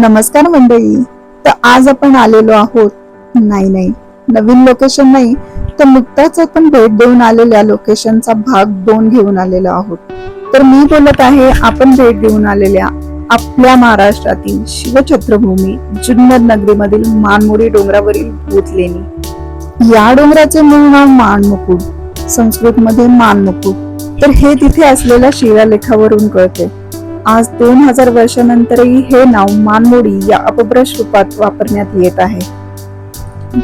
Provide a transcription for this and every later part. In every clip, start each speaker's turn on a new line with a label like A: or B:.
A: नमस्कार मंडळी. तर आज आपण आलेलो आहोत. नाही नाही. नवीन लोकेशन नाही. तर नुकताच आपण भेट देऊन आलेल्या लोकेशनचा भाग दोन घेऊन आलेलो आहोत. तर मी बोलत आहे आपण भेट देऊन आलेल्या आपल्या महाराष्ट्रातील शिवछत्रभूमी जुन्नर नगरीमधील मानमोडी डोंगरावरील भूतलेणी. या डोंगराचे मूळ नाव मानमुकुट संस्कृत मध्ये मानमुकुट. तर हे तिथे असलेल्या शिलालेखावरून कळते. आज दोन हजार वर्षानंतरही हे नाव मानमोडी या अपभ्रश रूपात वापरण्यात येत आहे.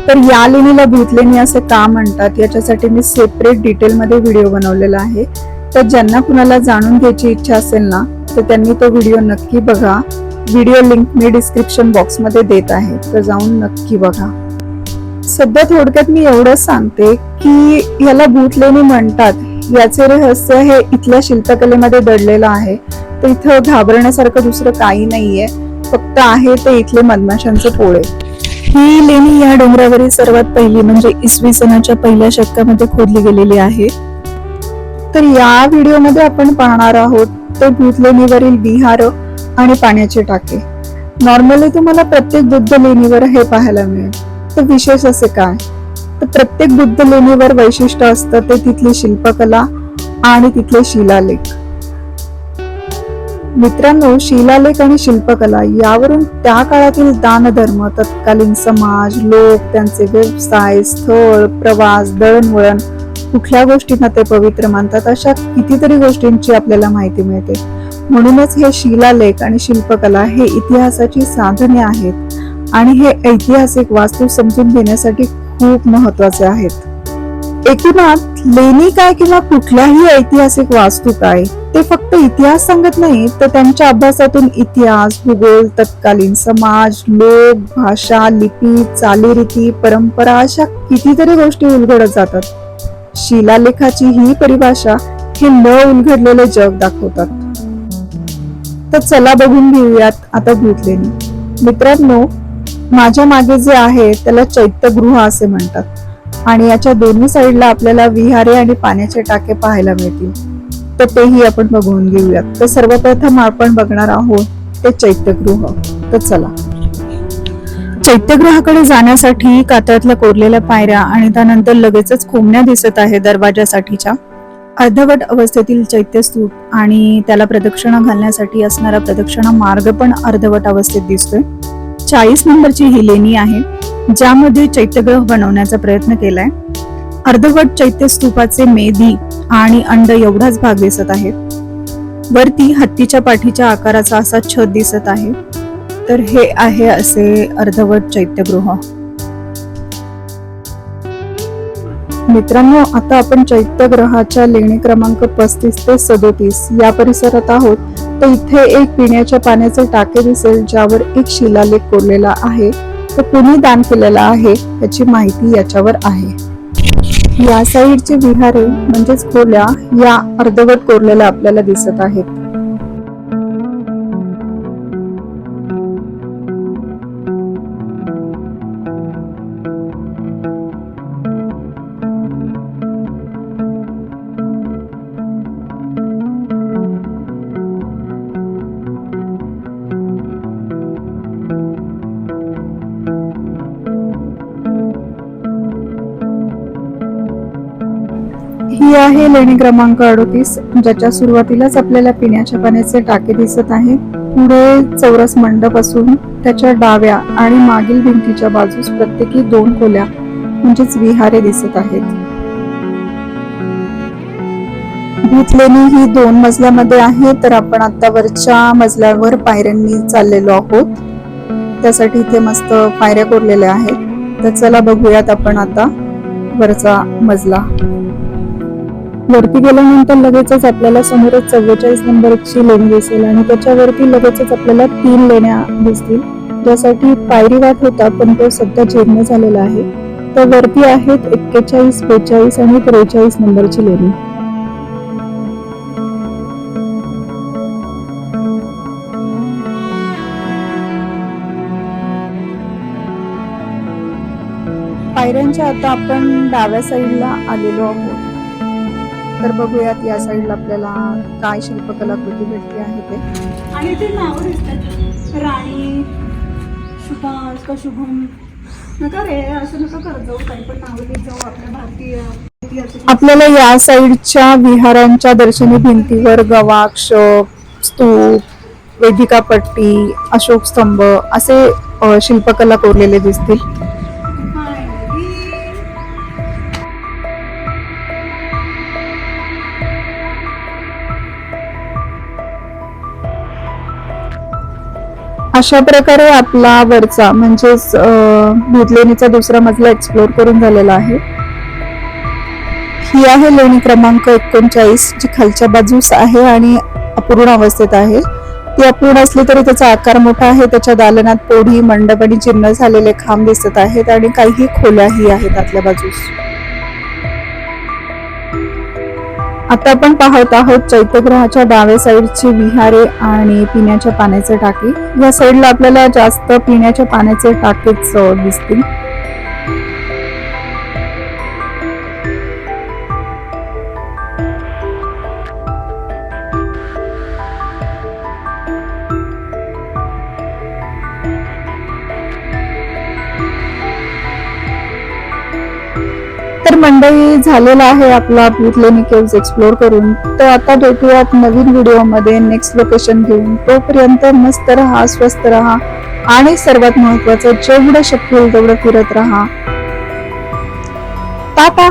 A: तर या लेणीला भूतलेणी असे का म्हणतात? याच्यासाठी मी सेपरेट डिटेल मध्ये व्हिडिओ बनवलेला आहे. तर ज्यांना कुणाला जाणून घ्यायची इच्छा असेल ना तर त्यांनी तो व्हिडिओ नक्की बघा. व्हिडिओ लिंक मी डिस्क्रिप्शन बॉक्समध्ये देत आहे. तर जाऊन नक्की बघा. सध्या थोडक्यात मी एवढंच सांगते की याला भूतलेणी म्हणतात. याचे रहस्य हे इथल्या शिल्पकलेमध्ये दडलेलं आहे. तर इथं घाबरण्यासारखं दुसरं काही नाहीये. फक्त आहे ते इथले मधमाशांचे पोळे. ही लेणी या डोंगरावरील सर्वात पहिली म्हणजे इसवी सनाच्या पहिल्या शतकामध्ये खोदली गेलेली आहे. तर या व्हिडिओमध्ये आपण पाहणार आहोत ते भूतलेणीवरील विहार आणि पाण्याचे टाके. नॉर्मली तुम्हाला प्रत्येक बुद्ध लेणीवर हे पाहायला मिळेल. तर विशेष असे काय? तर प्रत्येक बुद्ध लेणीवर वैशिष्ट्य असतं ते तिथली शिल्पकला आणि तिथले शिलालेख. मित्रांनो शिलालेख आणि शिल्पकला यावरून त्या काळातील दानधर्म तत्कालीन समाज लोक त्यांचे व्यवसाय स्थळ प्रवास दळणवळण कुठल्या गोष्टींना ते पवित्र मानतात अशा कितीतरी गोष्टींची आपल्याला माहिती मिळते. म्हणूनच हे शिलालेख आणि शिल्पकला हे इतिहासाची साधने आहेत आणि हे ऐतिहासिक वास्तू समजून घेण्यासाठी खूप महत्त्वाचे आहेत. एकूणात लेणी काय किंवा कुठल्याही ऐतिहासिक वास्तू काय ते फक्त इतिहास सांगत नाही तर त्यांच्या अभ्यासातून इतिहास भूगोल तत्कालीन समाज लोक भाषा लिपी चालीरीती परंपरा अशा कितीतरी गोष्टी उलगडत जातात. शिलालेखाची ही परिभाषा हे न उलगडलेले जग दाखवतात. तर चला बघून घेऊयात आता भूतलेणी. मित्रांनो माझ्या मागे जे आहे त्याला चैत्यगृह असे म्हणतात. आणि याच्या दोन्ही साईडला आपल्याला विहारे आणि पाण्याचे टाके पाहायला मिळतील. तर तेही आपण बघून घेऊयात. तर सर्वप्रथम आपण बघणार आहोत ते चैत्यगृह. तर चला. चैत्यगृहाकडे जाण्यासाठी कातळातल्या कोरलेल्या पायऱ्या आणि त्यानंतर लगेचच खोमण्या दिसत आहे दरवाजासाठीच्या. अर्धवट अवस्थेतील चैत्यस्तूप आणि त्याला प्रदक्षिणा घालण्यासाठी असणारा प्रदक्षिणा मार्ग पण अर्धवट अवस्थेत दिसतोय. चाळीस नंबरची ही लेणी आहे. ज्यामध्ये चैत्यग्रह बनवण्याचा प्रयत्न केलाय. अर्धवट चैत्य स्तूपाचे मेधी आणि अंड एवढाच भाग दिसत आहे वरती हत्तीच्या पाठीच्या आकाराचा असा छत दिसत आहे. तर हे आहे असे अर्धवट चैत्यगृह मित्रांनो आता आपण चैत्यग्रहाच्या लेणी क्रमांक पस्तीस ते सदोतीस या परिसरात आहोत. तर इथे एक पिण्याच्या पाण्याचे टाके दिसेल ज्यावर एक शिलालेख कोरलेला आहे. तो कुणी दान केलेला आहे याची माहिती याच्यावर आहे. या साईडचे विहारे म्हणजेच खोल्या या अर्धवट कोरलेल्या आपल्याला दिसत आहेत. ही आहे लेणी क्रमांक अडोतीस. ज्याच्या सुरुवातीलाच आपल्याला पिण्याच्या पाण्याचे टाके दिसत आहे. पुढे चौरस मंडप असून त्याच्या डाव्या आणि मागील भिंतीच्या बाजूस प्रत्येकी दोन खोल्या म्हणजेच विहारे दिसत आहेत. भूतलेणी ही दोन मजल्यामध्ये आहे तर आपण आता वरच्या मजल्यावर पायऱ्यांनी चाललेलो आहोत. त्यासाठी इथे मस्त पायऱ्या कोरलेल्या आहेत. तर चला बघूयात आपण आता वरचा मजला. वरती गेल्यानंतर लगेचच आपल्याला समोरच चव्वेचाळीस नंबरची लेणी दिसेल आणि त्याच्यावरती लगेचच आपल्याला तीन लेण्या दिसतील. ज्यासाठी पायरी वाट होता पण तो सध्या जीर्ण झालेला आहे. तर वरती आहेत एक्केचाळीस बेचाळीस आणि त्रेचाळीस नंबरची लेणी. पायऱ्यांच्या आता आपण डाव्या साईडला आलेलो आहोत. तर बघूयात या साईडला आपल्याला काय शिल्पकलाकृती भेटली आहे ते.
B: आणि ते नावं दिसतात. राणी का शुभम नका रे असं नका करत जाऊ. काही पण नावं घेत जाऊ. आपल्या भारतीय ऐतिहासिक
A: आपल्याला या साईडच्या विहारांच्या दर्शनी भिंतीवर गवाक्ष स्तूप वेदिका पट्टी अशोक स्तंभ असे शिल्पकला कोरलेले दिसतील. अशा प्रकारे आपला वरचा म्हणजेच भूतलेणीचा दुसरा मजला एक्सप्लोर करून झालेला आहे. ही आहे लेणी क्रमांक एकोणचाळीस जी खालच्या बाजूस आहे आणि अपूर्ण अवस्थेत आहे. ती अपूर्ण असली तरी त्याचा आकार मोठा आहे. त्याच्या दालनात पोढी मंडप आणि चिन्ह झालेले खांब दिसत आहेत आणि काही खोल्याही आहेत आतल्या बाजूस. आता आपण पाहत आहोत चैत्यग्रहाच्या डाव्या साईडची विहारे आणि पिण्याच्या पाण्याचे टाकी. या साईडला आपल्याला जास्त पिण्याच्या पाण्याचे टाकेच दिसतील. तर मंडळी झालेला आहे आपला भूतलेनी केव्ज एक्सप्लोर करून. तर आता भेटूयात नवीन व्हिडिओमध्ये. नेक्स्ट लोकेशन घेऊन. तोपर्यंत मस्त राहा स्वस्त राहा आणि सर्वात महत्वाचं जेवढं शक्य होईल तेवढं फिरत राहा. टाटा